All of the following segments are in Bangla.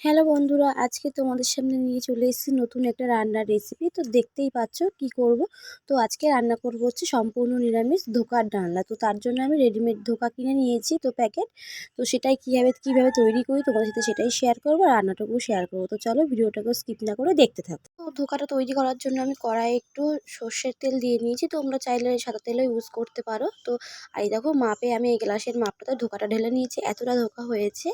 হ্যালো বন্ধুরা, আজকে তোমাদের সামনে নিয়ে চলে এসেছি নতুন একটা রান্নার রেসিপি তো দেখতেই পাচ্ছ কি করব? তো আজকে রান্না করব হচ্ছে সম্পূর্ণ নিরামিষ ধোকার ডালনা। তো তার জন্য আমি রেডিমেড ধোকা কিনে নিয়েছি তো প্যাকেট তো সেটাই কীভাবে কীভাবে তৈরি করি তোমাদের সাথে সেটাই শেয়ার করব, আর রান্নাটাকেও শেয়ার করব। তো চলো ভিডিওটাকেও স্কিপ না করে দেখতে থাকো। তো ধোকাটা তৈরি করার জন্য আমি কড়াই একটু সর্ষের তেল দিয়ে নিয়েছি। তোমরা চাইলে সাদা তেলও ইউজ করতে পারো। তো আর দেখো মাপে আমি এই গ্লাসের মাপটাতে ধোকাটা ঢেলে নিয়েছি। এতটা ধোকা হয়েছে।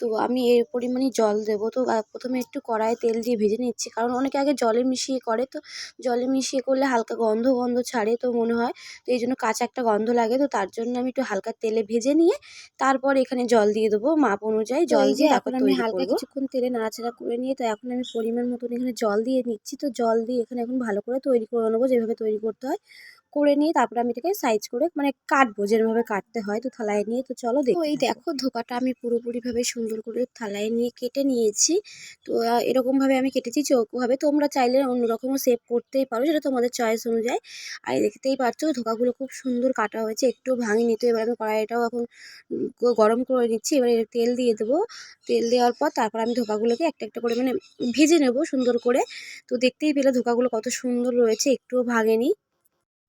তো আমি এর পরিমাণে জল দেবো। তো প্রথমে একটু কড়াইয়ে তেল দিয়ে ভেজে নিচ্ছি। কারণ অনেকে আগে জলে মিশিয়ে করে তো জলে মিশিয়ে করলে হালকা গন্ধ গন্ধ ছাড়ে তো মনে হয়। তো এই জন্য কাঁচা একটা গন্ধ লাগে তো তার জন্য আমি একটু হালকা তেলে ভেজে নিয়ে তারপর এখানে জল দিয়ে দেবো মাপ অনুযায়ী। জল দিয়ে এখন আমি হালকা কিছুক্ষণ তেলে নাড়াচাড়া করে নিয়ে তো এখন আমি পরিমাণ মতন এখানে জল দিয়ে নিচ্ছি। তো জল দিয়ে এখানে এখন ভালো করে তৈরি করে নেব যেভাবে তৈরি করতে হয়। করে নিয়ে তারপরে আমি এটাকে সাইজ করে মানে কাটবো যেরকমভাবে কাটতে হয় তো থালায় নিয়ে। তো চলো দেখো। এই দেখো ধোকাটা আমি পুরোপুরিভাবে সুন্দর করে থালায় নিয়ে কেটে নিয়েছি। তো এরকমভাবে আমি কেটেছি চৌকোভাবে। তোমরা চাইলে অন্যরকমও সেভ করতেই পারো সেটা তোমাদের চয়েস অনুযায়ী। আর দেখতেই পাচ্ছ ধোকাগুলো খুব সুন্দর কাটা হয়েছে একটু ভাঙিনি তো এবার আমি কড়াইটাও এখন গরম করে নিচ্ছি। এবার তেল দিয়ে দেবো। তেল দেওয়ার পর তারপর আমি ধোকাগুলোকে একটা একটা করে মানে ভেজে নেব সুন্দর করে। তো দেখতেই পেলে ধোকাগুলো কত সুন্দর রয়েছে একটুও ভাঙেনি।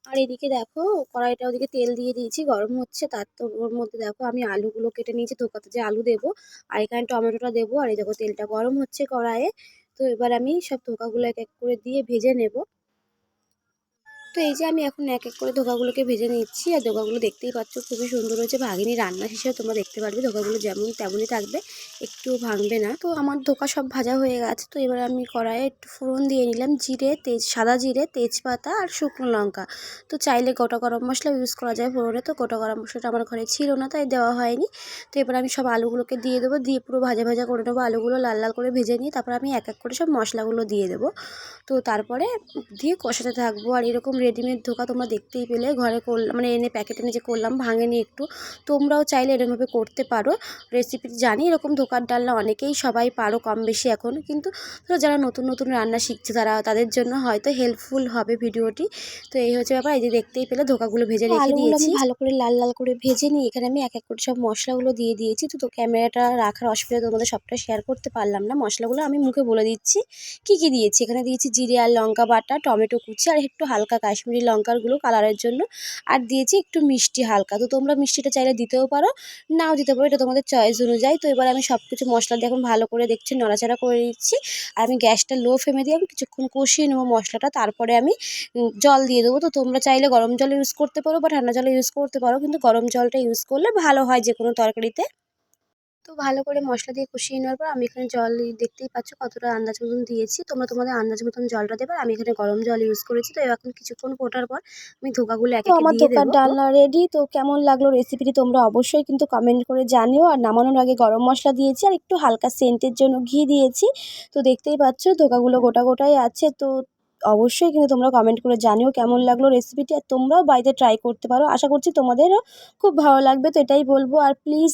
আর এদিকে দেখো, কড়াইটা ওদিকে তেল দিয়ে দিয়েছি, গরম হচ্ছে। তার তো ওর মধ্যে দেখো, আমি আলুগুলো কেটে নিয়েছি, ধোকাতে যে আলু দেবো, আর এখানে টমেটোটা দেবো। আর এই দেখো, তেলটা গরম হচ্ছে কড়াইয়ে। তো এবার আমি সব ধোকাগুলো এক এক করে দিয়ে ভেজে নেব। তো এই যে আমি এখন এক এক করে ধোকাগুলোকে ভেজে নিচ্ছি, আর ধোকাগুলো দেখতেই পাচ্ছ খুবই সুন্দর হয়েছে। ভাগিনী রান্না হিসেবে তোমরা দেখতে পারবে, ধোকাগুলো যেমন তেমনই থাকবে একটু ভাঙবে না। তো আমার ধোকা সব ভাজা হয়ে গেছে, তো এবার আমি কড়াইয়ে একটু ফোড়ন দিয়ে নিলাম, জিরে, তেজ, সাদা জিরে, তেজপাতা আর শুকনো লঙ্কা। তো চাইলে গোটা গরম মশলা ইউজ করা যায় ফোড়নে, তো গোটা গরম মশলাটা আমার ঘরে ছিল না, তাই দেওয়া হয়নি। তো এবার আমি সব আলুগুলোকে দিয়ে দেবো, দিয়ে পুরো ভাজা ভাজা করে নেব, আলুগুলো লাল লাল করে ভেজে নিয়ে তারপর আমি এক এক করে সব মশলাগুলো দিয়ে দেবো। তো তারপরে দিয়ে কষাতে থাকব, আর এরকম রেডিমেড ধোকা তোমরা দেখতেই পেলে। ঘরে করলাম মানে এনে প্যাকেটে এনে যে করলাম ভাঙেনি একটু। তোমরাও চাইলে এরকমভাবে করতে পারো। রেসিপি জানি এরকম ধোকার ডালনা অনেকেই সবাই পারো কম বেশি এখন। কিন্তু ধরো যারা নতুন নতুন রান্না শিখছে তারা তাদের জন্য হয়তো হেল্পফুল হবে ভিডিওটি। তো এই হচ্ছে ব্যাপার। এই যে দেখতেই পেলে ধোকাগুলো ভেজে রেখে দিয়েছি। ভালো করে লাল লাল করে ভেজে নিই এখানে আমি এক এক করে সব মশলাগুলো দিয়ে দিয়েছি। তো তো ক্যামেরাটা রাখার অসুবিধা তোমাদের সবটা শেয়ার করতে পারলাম না। মশলাগুলো আমি মুখে বলে দিচ্ছি। কি কি দিয়েছি? এখানে দিয়েছি জিরে আর লঙ্কা বাটা টমেটো কুচি আর একটু হালকা কাশ্মীরি লঙ্কারগুলো কালারের জন্য। আর দিয়েছি একটু মিষ্টি হালকা। তো তোমরা মিষ্টিটা চাইলে দিতেও পারো, নাও দিতে পারো, এটা তোমাদের চয়েস অনুযায়ী। তো এবার আমি সব কিছু মশলা দিয়ে এখন ভালো করে দেখছি, নড়াচড়া করে দিচ্ছি আর আমি গ্যাসটা লো ফ্লেমে দিয়ে আমি কিছুক্ষণ কষিয়ে নেব মশলাটা। তারপরে আমি জল দিয়ে দেবো। তো তোমরা চাইলে গরম জল ইউজ করতে পারো বা ঠান্ডা জল ইউজ করতে পারো। কিন্তু গরম জলটা ইউজ করলে ভালো হয় যে কোনো তরকারিতে। তো ভালো করে মশলা দিয়ে কষিয়ে নেওয়ার পর আমি এখানে জল দেখতেই পাচ্ছ কতটা আন্দাজ মতন দিয়েছি। তোমরা তোমাদের আন্দাজ মতন জলটা দেবে আমি এখানে গরম জল ইউজ করেছি। তো এখন কিছুক্ষণ ফোটার পর আমি ধোকাগুলো এক আমার ধোকার ডালনা রেডি তো কেমন লাগল রেসিপিটি তোমরা অবশ্যই কিন্তু কমেন্ট করে জানিও। আর নামানোর আগে গরম মশলা দিয়েছি আর একটু হালকা সেন্টের জন্য ঘি দিয়েছি। তো দেখতেই পাচ্ছ ধোকাগুলো গোটা গোটাই আছে। তো অবশ্যই কিন্তু তোমরা কমেন্ট করে জানিও কেমন লাগল রেসিপিটি আর তোমরাও বাড়িতে ট্রাই করতে পারো। আশা করছি তোমাদেরও খুব ভালো লাগবে, তো এটাই বলব। আর প্লিজ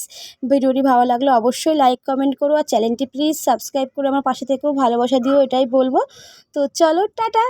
ভিডিওটি ভালো লাগল অবশ্যই লাইক কমেন্ট করো। আর চ্যানেলটি প্লিজ সাবস্ক্রাইব করে আমার পাশে থেকেও ভালোবাসা দিও, এটাই বলব। তো চলো, টাটা!